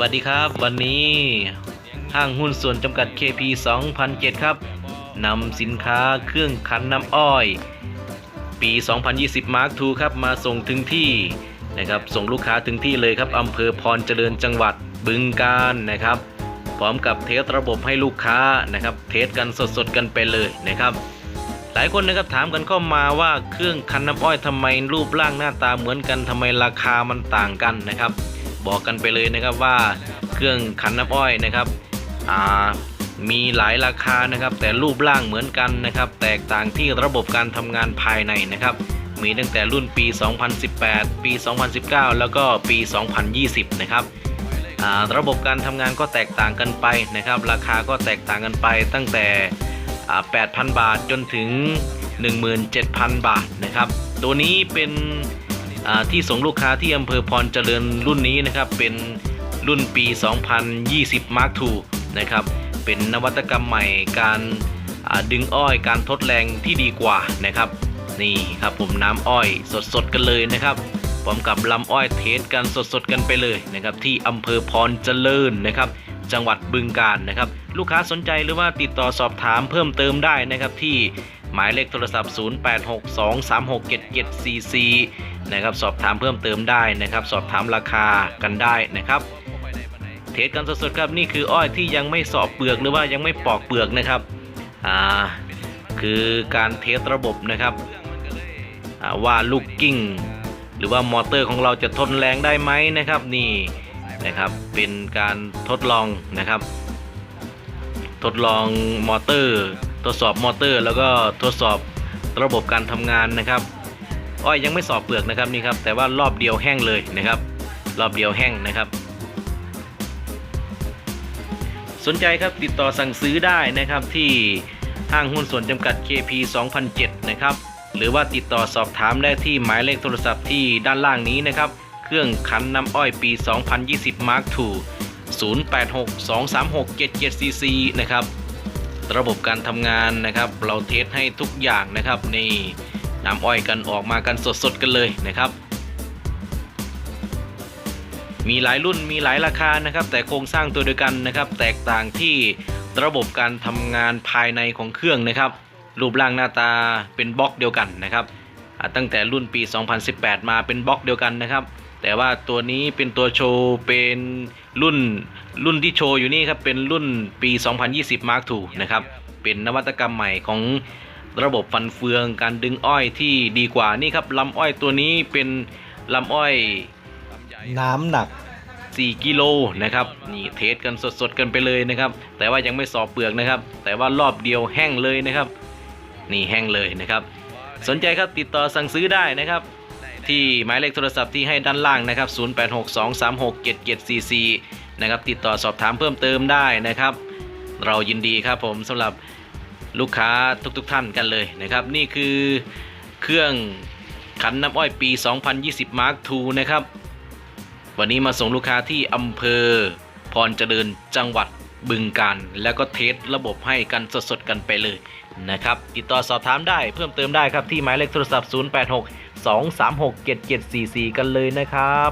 วัสดีครับ วันนี้ห้างหุ้นส่วนจำกัด KP 2007 ครับนำสินค้าเครื่องคั้นน้ำอ้อย ปี 2020 Mark II ครับ มาส่งถึงที่นะครับ ส่งลูกค้าถึงที่เลยครับอำเภอพรเจริญจังหวัดบึงกาฬนะครับ พร้อมกับเทสระบบให้ลูกค้านะครับ เทสกันสดๆกันไปเลยนะครับ หลายคนนะครับถามกันเข้ามาว่าเครื่องคั้นน้ำอ้อยทำไมรูปร่างหน้าตาเหมือนกันทำไมราคามันต่างกันนะครับ บอกกันไปเลยนะครับว่าเครื่องคันน้ำอ้อยนะครับมีหลายราคานะครับ แต่รูปร่างเหมือนกันนะครับ แตกต่างที่ระบบการทำงานภายในนะครับ มีตั้งแต่รุ่นปี 2018 ปี 2019 แล้วก็ปี 2020 นะครับระบบการทำงานก็แตกต่างกันไปนะครับ ราคาก็แตกต่างกันไปตั้งแต่ 8,000 บาทจนถึง 17,000 บาทนะครับ ตัวนี้เป็น ที่ส่งลูกค้าที่อำเภอพรเจริญรุ่นนี้นะครับเป็นรุ่นปี 2020 Mark II นะครับเป็นนวัตกรรมใหม่การดึงอ้อยการทดแรงที่ดีกว่านะครับ นี่ครับผมน้ำอ้อยสดๆกันเลยนะครับพร้อมกับลำอ้อยเทสกันสดๆกันไปเลยนะครับที่อำเภอพรเจริญนะครับ จังหวัดบึงกาฬนะครับ ลูกค้าสนใจหรือว่าติดต่อสอบถามเพิ่มเติมได้นะครับที่หมายเลขโทรศัพท์ 0862367744 นะครับสอบถามเพิ่มเติมได้นะครับ สอบถามราคากันได้นะครับ เทสกันสดๆครับนี่คืออ้อยที่ยังไม่สอบเปลือกหรือว่ายังไม่ปอกเปลือกนะครับอ่าคือการเทสระบบนะครับว่าลูกกิ้ง หรือว่ามอเตอร์ของเราจะทนแรงได้ไหมนะครับนี่นะครับเป็นการทดลองนะครับ ทดลองมอเตอร์ ทดสอบมอเตอร์ แล้วก็ทดสอบระบบการทำงานนะครับ อ้อยยังไม่สอบเปลือกนะครับนี่ครับแต่ว่ารอบเดียวแห้งเลยนะครับ รอบเดียวแห้งนะครับ สนใจครับติดต่อสั่งซื้อได้นะครับที่ห้างหุ้นส่วนจำกัด KP 2007นะครับหรือว่าติดต่อสอบถามได้ที่หมายเลขโทรศัพท์ที่ด้านล่างนี้นะครับ เครื่องคันน้ำอ้อยปี 2020 Mark II 08623677cc นะครับ ระบบการทำงานนะครับ เราเทสให้ทุกอย่างนะครับนี่ น้ำอ้อยกันออกมากันสดๆกันเลยนะครับ มีหลายรุ่นมีหลายราคานะครับ แต่โครงสร้างตัวเดียวกันนะครับ แตกต่างที่ระบบการทำงานภายในของเครื่องนะครับ รูปร่างหน้าตาเป็นบล็อกเดียวกันนะครับตั้งแต่รุ่นปี 2018 มาเป็นบล็อกเดียวกันนะครับ แต่ว่าตัวนี้เป็นตัวโชว์เป็นรุ่นรุ่นที่โชว์อยู่นี่ครับเป็นรุ่นปี 2020 Mark II นะครับเป็นนวัตกรรมใหม่ของ ระบบฟันเฟืองการดึงอ้อยที่ดีกว่านี่ครับลำอ้อยตัวนี้เป็นลำอ้อยน้ำหนัก 4 กิโลนะครับนี่เทสกันสดๆกันไปเลยนะครับ แต่ว่ายังไม่สอบเปลือกนะครับ แต่ว่ารอบเดียวแห้งเลยนะครับ นี่แห้งเลยนะครับ สนใจครับติดต่อสั่งซื้อได้นะครับ ที่หมายเลขโทรศัพท์ที่ให้ด้านล่างนะครับ 0862367744 นะครับติดต่อสอบถามเพิ่มเติมได้นะครับ เรายินดีครับผมสำหรับ ลูกค้าทุกๆทท่านกันเลยนะครับ นี่คือเครื่องขันน้ำอ้อยปี 2020 Mark II นะครับ วันนี้มาส่งลูกค้าที่อำเภอพรเจริญจังหวัดบึงกาฬแล้วก็เทสระบบให้กันสดๆกันไปเลยนะครับติดต่อสอบถามได้เพิ่มเติมได้ครับที่หมายเลขโทรศัพท์ 086 236 7744 กันเลยนะครับ